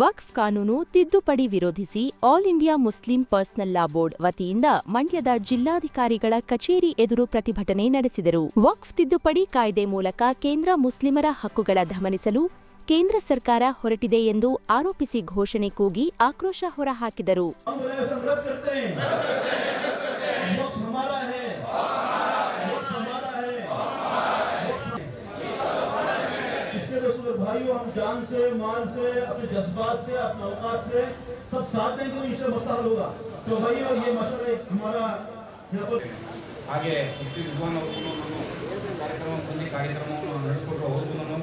ವಕ್ಫ್ ಕಾನೂನು ತಿದ್ದುಪಡಿ ವಿರೋಧಿಸಿ all India Muslim personal law board ವತಿಯಿಂದ ಮಂಡ್ಯದ ಜಿಲ್ಲಾಧಿಕಾರಿಗಳ ಕಚೇರಿ ಎದುರು ಪ್ರತಿಭಟನೆ ನಡೆಸಿದರು. ವಕ್ಫ್ ತಿದ್ದುಪಡಿ ಕಾಯ್ದೆ ಮೂಲಕ ಕೇಂದ್ರ ಮುಸ್ಲಿಮರ ಹಕ್ಕುಗಳ ಧಮನಿಸಲು ಕೇಂದ್ರ ಸರ್ಕಾರ ಹೊರಟಿದೆ ಎಂದು ಆರೋಪಿಸಿ ಘೋಷಣೆ ಕೂಗಿ ಆಕ್ರೋಶ ಹೊರಹಾಕಿದರು. भाइयों हम जान से माल से अपने जज्बात से अपने औकात से सब साथ देंगे तो इंशाल्लाह मसला हल होगा तो भाइयों ये मसला हमारा यहाँ पर ಹಾಗೆ ಮುಫ್ತಿ ರಿಜ್ವಾನ್ ಅವ್ರಿಗೂ ನಾನು ಕಾರ್ಯಕ್ರಮ ಬಂದು ಕಾರ್ಯಕ್ರಮವನ್ನು ನಡೆಸಿಕೊಟ್ಟು ಅವ್ರಿಗೂ ನಾನು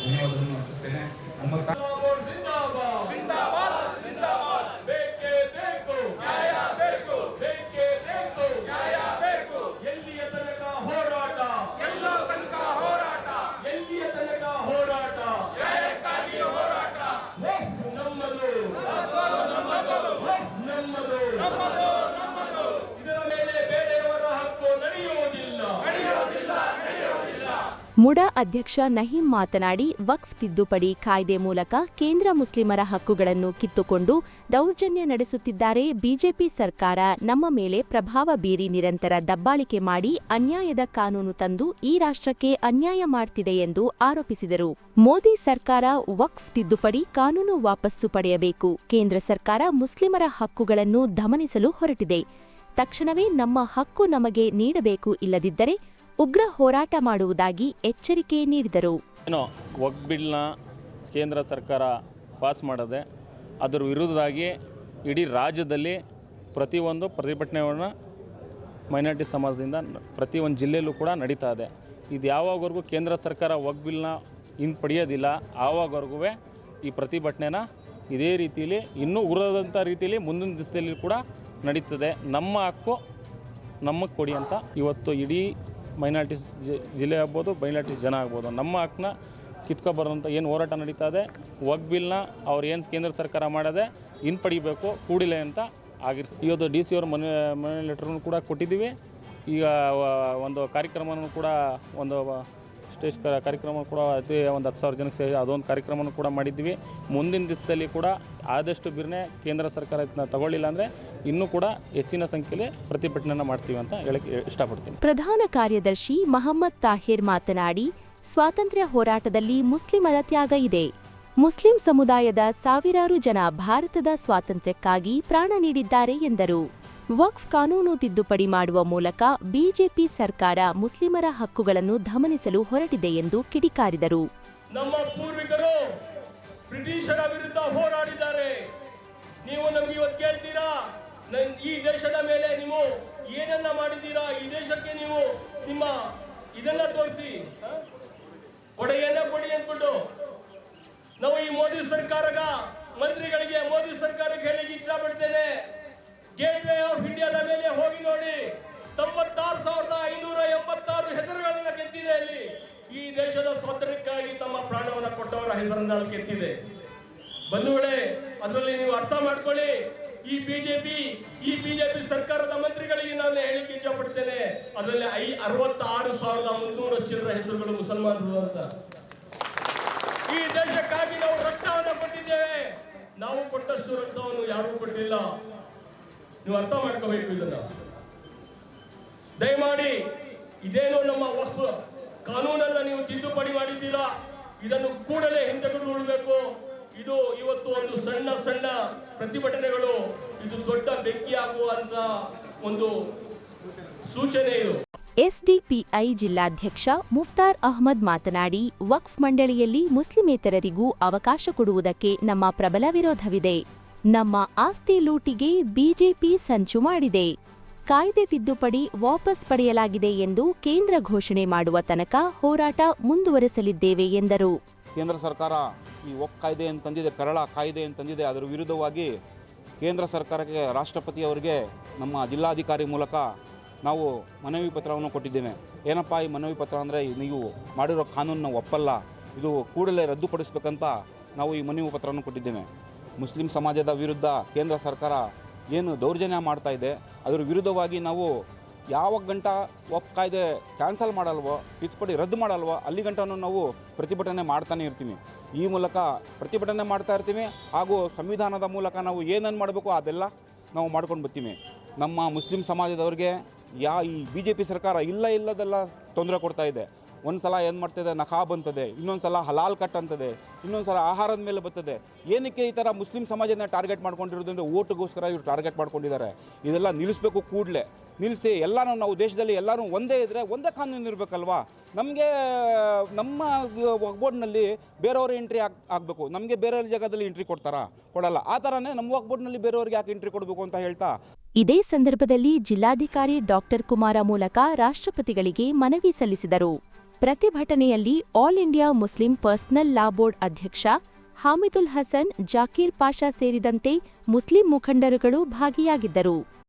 ಧನ್ಯವಾದಗಳನ್ನು ಅರ್ಪಿಸ್ತೇನೆ ನಮ್ಮ ಮುಡ ಅಧ್ಯಕ್ಷ ನಹೀಂ ಮಾತನಾಡಿ, ವಕ್ಫ್ ತಿದ್ದುಪಡಿ ಕಾಯ್ದೆ ಮೂಲಕ ಕೇಂದ್ರ ಮುಸ್ಲಿಮರ ಹಕ್ಕುಗಳನ್ನು ಕಿತ್ತುಕೊಂಡು ದೌರ್ಜನ್ಯ ನಡೆಸುತ್ತಿದ್ದಾರೆ. ಬಿಜೆಪಿ ಸರ್ಕಾರ ನಮ್ಮ ಮೇಲೆ ಪ್ರಭಾವ ಬೀರಿ ನಿರಂತರ ದಬ್ಬಾಳಿಕೆ ಮಾಡಿ ಅನ್ಯಾಯದ ಕಾನೂನು ತಂದು ಈ ರಾಷ್ಟ್ರಕ್ಕೆ ಅನ್ಯಾಯ ಮಾಡ್ತಿದೆ ಎಂದು ಆರೋಪಿಸಿದರು. ಮೋದಿ ಸರ್ಕಾರ ವಕ್ಫ್ ತಿದ್ದುಪಡಿ ಕಾನೂನು ವಾಪಸ್ಸು ಪಡೆಯಬೇಕು. ಕೇಂದ್ರ ಸರ್ಕಾರ ಮುಸ್ಲಿಮರ ಹಕ್ಕುಗಳನ್ನು ದಮನಿಸಲು ಹೊರಟಿದೆ. ತಕ್ಷಣವೇ ನಮ್ಮ ಹಕ್ಕು ನಮಗೆ ನೀಡಬೇಕು ಇಲ್ಲದಿದ್ದರೆ ಉಗ್ರ ಹೋರಾಟ ಮಾಡುವುದಾಗಿ ಎಚ್ಚರಿಕೆ ನೀಡಿದರು. ಏನೋ ಒಗ್ಬಿಲ್ನ ಬಿಲ್ನ ಕೇಂದ್ರ ಸರ್ಕಾರ ಪಾಸ್ ಮಾಡದೆ ಅದರ ವಿರುದ್ಧವಾಗಿ ಇಡೀ ರಾಜ್ಯದಲ್ಲಿ ಪ್ರತಿಯೊಂದು ಪ್ರತಿಭಟನೆಗಳನ್ನ ಮೈನಾರಿಟಿ ಸಮಾಜದಿಂದ ಪ್ರತಿಯೊಂದು ಜಿಲ್ಲೆಯಲ್ಲೂ ಕೂಡ ನಡೀತಾ ಇದೆ. ಇದು ಯಾವಾಗವರೆಗೂ ಕೇಂದ್ರ ಸರ್ಕಾರ ಒಗ್ಬಿಲ್ನ ಬಿಲ್ನ ಹಿಂಪಡೆಯೋದಿಲ್ಲ ಆವಾಗವರೆಗೂ ಈ ಪ್ರತಿಭಟನೆನ ಇದೇ ರೀತಿಯಲ್ಲಿ ಇನ್ನೂ ಉರದಂಥ ರೀತಿಯಲ್ಲಿ ಮುಂದಿನ ದಿವಸದಲ್ಲಿ ಕೂಡ ನಡೀತದೆ. ನಮ್ಮ ಹಕ್ಕು ನಮಗೆ ಕೊಡಿ ಅಂತ ಇವತ್ತು ಇಡೀ ಮೈನಾರಿಟೀಸ್ ಜಿಲ್ಲೆ ಆಗ್ಬೋದು, ಮೈನಾರಿಟೀಸ್ ಜನ ಆಗ್ಬೋದು. ನಮ್ಮ ಹಕ್ಕನ್ನ ಕಿತ್ಕೊಬಾರ್ದಂಥ ಏನು ಹೋರಾಟ ನಡೀತಾ ಇದೆ ವಕ್ ಬಿಲ್ನ ಅವ್ರು ಏನು ಕೇಂದ್ರ ಸರ್ಕಾರ ಮಾಡದೆ ಹಿಂಪಡಿಬೇಕು ಕೂಡಿಲೆ ಅಂತ ಆಗಿರ್ಸ್, ಇವತ್ತು ಡಿ ಸಿ ಅವ್ರ ಮನೆ ಮನೆ ಲೆಟ್ರನ್ನು ಕೂಡ ಕೊಟ್ಟಿದ್ದೀವಿ. ಈಗ ಒಂದು ಕಾರ್ಯಕ್ರಮನೂ ಕೂಡ ಒಂದು ಸ್ಟೇಜ್ ಕಾರ್ಯಕ್ರಮ ಕೂಡ ಅತಿ ಒಂದು ಹತ್ತು ಸಾವಿರ ಜನಕ್ಕೆ ಸೇರಿ ಅದೊಂದು ಕಾರ್ಯಕ್ರಮವನ್ನು ಕೂಡ ಮಾಡಿದ್ವಿ ಮುಂದಿನ ದಿವಸದಲ್ಲಿ ಕೂಡ ಆದಷ್ಟು ಬಿರ್ನೆ ಕೇಂದ್ರ ಸರ್ಕಾರ ತಗೊಳ್ಳಿಲ್ಲ ಅಂದರೆ ಇನ್ನೂ ಕೂಡ ಹೆಚ್ಚಿನ ಸಂಖ್ಯೆಯಲ್ಲಿ ಪ್ರತಿಭಟನೆ ಮಾಡ್ತೀವಿ ಅಂತ ಹೇಳಕ್ಕೆ ಇಷ್ಟಪಡ್ತೀನಿ. ಪ್ರಧಾನ ಕಾರ್ಯದರ್ಶಿ ಮಹಮ್ಮದ್ ತಾಹಿರ್ ಮಾತನಾಡಿ, ಸ್ವಾತಂತ್ರ್ಯ ಹೋರಾಟದಲ್ಲಿ ಮುಸ್ಲಿಮರ ತ್ಯಾಗ ಇದೆ. ಮುಸ್ಲಿಂ ಸಮುದಾಯದ ಸಾವಿರಾರು ಜನ ಭಾರತದ ಸ್ವಾತಂತ್ರ್ಯಕ್ಕಾಗಿ ಪ್ರಾಣ ನೀಡಿದ್ದಾರೆ ಎಂದರು. ವಕ್ಫ್ ಕಾನೂನು ತಿದ್ದುಪಡಿ ಮಾಡುವ ಮೂಲಕ ಬಿಜೆಪಿ ಸರ್ಕಾರ ಮುಸ್ಲಿಮರ ಹಕ್ಕುಗಳನ್ನು ಧಮನಿಸಲು ಹೊರಟಿದೆ ಎಂದು ಕಿಡಿಕಾರಿದರು. ನಮ್ಮ ಪೂರ್ವಿಕರು ಬ್ರಿಟಿಷರ ವಿರುದ್ಧ ಹೋರಾಡಿದ್ದಾರೆ. ನೀವು ನಮ್ಗೆ ಇವತ್ತು ಕೇಳ್ತೀರಾ? ಈ ದೇಶದ ಮೇಲೆ ನೀವು ಏನನ್ನ ಮಾಡಿದ್ದೀರಾ? ಈ ದೇಶಕ್ಕೆ ನೀವು ನಿಮ್ಮ ಇದನ್ನ ತೋರಿಸಿ ಕೊಡೆಯನ್ನ ಕೊಡಿ ಅಂದ್ಬಿಟ್ಟು. ನಾವು ಈ ಮೋದಿ ಸರ್ಕಾರಗ ಮಂತ್ರಿಗಳಿಗೆ, ಮೋದಿ ಸರ್ಕಾರಕ್ಕೆ ಹೇಳಿ ಇಚ್ಛ ಪಡ್ತೇನೆ ಗೇಟ್ ವೇ ಆಫ್ ಇಂಡಿಯಾದ ಮೇಲೆ ಹೋಗಿ ನೋಡಿ ತೊಂಬತ್ತಾರು ಸಾವಿರದ ಐನೂರ ಎಂಬತ್ತಾರು ಹೆಸರುಗಳನ್ನ ಕೆತ್ತಿದೆ ಅಲ್ಲಿ. ಈ ದೇಶದ ಸ್ವಾತಂತ್ರ್ಯಕ್ಕಾಗಿ ತಮ್ಮ ಪ್ರಾಣವನ್ನು ಕೊಟ್ಟವರ ಹೆಸರನ್ನ ಅಲ್ಲಿ ಕೆತ್ತಿದೆ. ಬಂಧುಗಳೇ, ಅದರಲ್ಲಿ ನೀವು ಅರ್ಥ ಮಾಡ್ಕೊಳ್ಳಿ. ಈ ಬಿಜೆಪಿ ಈ ಬಿಜೆಪಿ ಸರ್ಕಾರದ ಮಂತ್ರಿಗಳಿಗೆ ನಾನು ಹೇಳಿಕೆ ಇಚ್ಛಪಡ್ತೇನೆ. ಅದರಲ್ಲಿ ಐ ಅರವತ್ತಾರು ಸಾವಿರದ ಮುನ್ನೂರು ಚಿಲ್ಲರ ಹೆಸರುಗಳು ಮುಸಲ್ಮಾನರು ಅಂತ ಈ ದೇಶಕ್ಕಾಗಿ ನಾವು ರಕ್ತವನ್ನು ಕೊಟ್ಟಿದ್ದೇವೆ. ನಾವು ಕೊಟ್ಟಷ್ಟು ರಕ್ತವನ್ನು ಯಾರೂ ಕೊಟ್ಟಿಲ್ಲ. ನೀವು ಅರ್ಥ ಮಾಡ್ಕೋಬೇಕು ಇದನ್ನ ದಯಮಾಡಿ ಇದೇನು ನಮ್ಮ ವಕ್ಫ್. ಕಾನೂನನ್ನ ನೀವು ತಿದ್ದುಪಡಿ ಮಾಡಿದ್ದೀರಾ? ಇದನ್ನು ಕೂಡಲೇ ಹಿಂತೆಗೆದುಕೊಳ್ಳಬೇಕು ಇದು ಇವತ್ತು ಒಂದು ಸಣ್ಣ ಸಣ್ಣ ಪ್ರತಿಭಟನೆಗಳು. ಇದು ದೊಡ್ಡ ಬೆಂಕಿ ಆಗುವಂತ ಒಂದು ಸೂಚನೆ ಇದು. ಎಸ್ಡಿಪಿಐ ಜಿಲ್ಲಾಧ್ಯಕ್ಷ ಮುಫ್ತಾರ್ ಅಹ್ಮದ್ ಮಾತನಾಡಿ, ವಕ್ಫ್ ಮಂಡಳಿಯಲ್ಲಿ ಮುಸ್ಲಿಮೇತರರಿಗೂ ಅವಕಾಶ ಕೊಡುವುದಕ್ಕೆ ನಮ್ಮ ಪ್ರಬಲ ವಿರೋಧವಿದೆ. ನಮ್ಮ ಆಸ್ತಿ ಲೂಟಿಗೆ ಬಿಜೆಪಿ ಸಂಚು ಮಾಡಿದೆ. ಕಾಯ್ದೆ ತಿದ್ದುಪಡಿ ವಾಪಸ್ ಪಡೆಯಲಾಗಿದೆ ಎಂದು ಕೇಂದ್ರ ಘೋಷಣೆ ಮಾಡುವ ತನಕ ಹೋರಾಟ ಮುಂದುವರೆಸಲಿದ್ದೇವೆ ಎಂದರು. ಕೇಂದ್ರ ಸರ್ಕಾರ ಈ ಒಕ್ ಕಾಯ್ದೆ ಅಂತಂದಿದೆ, ಕರಳ ಕಾಯ್ದೆ ಅಂತಂದಿದೆ. ಅದರ ವಿರುದ್ಧವಾಗಿ ಕೇಂದ್ರ ಸರ್ಕಾರಕ್ಕೆ ರಾಷ್ಟ್ರಪತಿಯವರಿಗೆ ನಮ್ಮ ಜಿಲ್ಲಾಧಿಕಾರಿ ಮೂಲಕ ನಾವು ಮನವಿ ಪತ್ರವನ್ನು ಕೊಟ್ಟಿದ್ದೇವೆ. ಏನಪ್ಪ ಈ ಮನವಿ ಪತ್ರ ಅಂದರೆ ನೀವು ಮಾಡಿರೋ ಕಾನೂನನ್ನ ಒಪ್ಪಲ್ಲ, ಇದು ಕೂಡಲೇ ರದ್ದುಪಡಿಸಬೇಕಂತ ನಾವು ಈ ಮನವಿ ಪತ್ರವನ್ನು ಕೊಟ್ಟಿದ್ದೇವೆ. ಮುಸ್ಲಿಂ ಸಮಾಜದ ವಿರುದ್ಧ ಕೇಂದ್ರ ಸರ್ಕಾರ ಏನು ದೌರ್ಜನ್ಯ ಮಾಡ್ತಾ ಇದೆ, ಅದರ ವಿರುದ್ಧವಾಗಿ ನಾವು ಯಾವ ಗಂಟ ಒಪ್ ಕಾಯ್ದೆ ಕ್ಯಾನ್ಸಲ್ ಮಾಡಲ್ವೋ ತಿದ್ದುಪಡಿ ರದ್ದು ಮಾಡಲ್ವೋ, ಅಲ್ಲಿ ಗಂಟನೂ ನಾವು ಪ್ರತಿಭಟನೆ ಮಾಡ್ತಾನೆ ಇರ್ತೀವಿ. ಈ ಮೂಲಕ ಪ್ರತಿಭಟನೆ ಮಾಡ್ತಾ ಇರ್ತೀವಿ, ಹಾಗೂ ಸಂವಿಧಾನದ ಮೂಲಕ ನಾವು ಏನನ್ನು ಮಾಡಬೇಕು ಅದೆಲ್ಲ ನಾವು ಮಾಡ್ಕೊಂಡು ಬರ್ತೀವಿ. ನಮ್ಮ ಮುಸ್ಲಿಂ ಸಮಾಜದವ್ರಿಗೆ ಯಾ ಈ ಬಿ ಜೆ ಪಿ ಸರ್ಕಾರ ಇಲ್ಲ ಇಲ್ಲದೆಲ್ಲ ತೊಂದರೆ ಕೊಡ್ತಾ ಇದೆ. ಒಂದು ಸಲ ಏನು ಮಾಡ್ತದೆ? ನಕಾಬ್ ಅಂತದೆ ಇನ್ನೊಂದು ಸಲ ಹಲಾಲ್ ಕಟ್ ಅಂತದೆ. ಇನ್ನೊಂದು ಸಲ ಆಹಾರದ ಮೇಲೆ ಬರ್ತದೆ. ಏನಕ್ಕೆ ಈ ಥರ ಮುಸ್ಲಿಂ ಸಮಾಜನ ಟಾರ್ಗೆಟ್ ಮಾಡ್ಕೊಂಡಿರೋದು ಅಂದರೆ ಓಟ್ಗೋಸ್ಕರ ಇವರು ಟಾರ್ಗೆಟ್ ಮಾಡ್ಕೊಂಡಿದ್ದಾರೆ. ಇದೆಲ್ಲ ನಿಲ್ಲಿಸ್ಬೇಕು ಕೂಡಲೇ. ನಿಲ್ಲಿಸಿ ಎಲ್ಲನೂ ನಾವು ದೇಶದಲ್ಲಿ ಎಲ್ಲರೂ ಒಂದೇ ಇದ್ದರೆ ಒಂದೇ ಕಾನೂನು ಇರಬೇಕಲ್ವಾ? ನಮಗೆ, ನಮ್ಮ ವಕ್ಬೋರ್ಡ್ನಲ್ಲಿ ಬೇರೆಯವ್ರ ಎಂಟ್ರಿ ಆಗಿ, ಆಗಬೇಕು. ನಮಗೆ ಬೇರೆ ಜಾಗದಲ್ಲಿ ಎಂಟ್ರಿ ಕೊಡ್ತಾರಾ? ಕೊಡಲ್ಲ. ಆ ಥರನೇ ನಮ್ಮ ವಕ್ಬೋರ್ಡ್ನಲ್ಲಿ ಬೇರೆಯವ್ರಿಗೆ ಯಾಕೆ ಎಂಟ್ರಿ ಕೊಡಬೇಕು ಅಂತ ಹೇಳ್ತಾ? ಇದೇ ಸಂದರ್ಭದಲ್ಲಿ ಜಿಲ್ಲಾಧಿಕಾರಿ ಡಾಕ್ಟರ್ ಕುಮಾರ ಮೂಲಕ ರಾಷ್ಟ್ರಪತಿಗಳಿಗೆ ಮನವಿ ಸಲ್ಲಿಸಿದರು. ಪ್ರತಿಭಟನೆಯಲ್ಲಿ all India Muslim personal law board ಅಧ್ಯಕ್ಷ ಹಾಮಿದುಲ್ ಹಸನ್, ಜಾಕೀರ್ ಪಾಷಾ ಸೇರಿದಂತೆ ಮುಸ್ಲಿಂ ಮುಖಂಡರುಗಳು ಭಾಗಿಯಾಗಿದ್ದರು.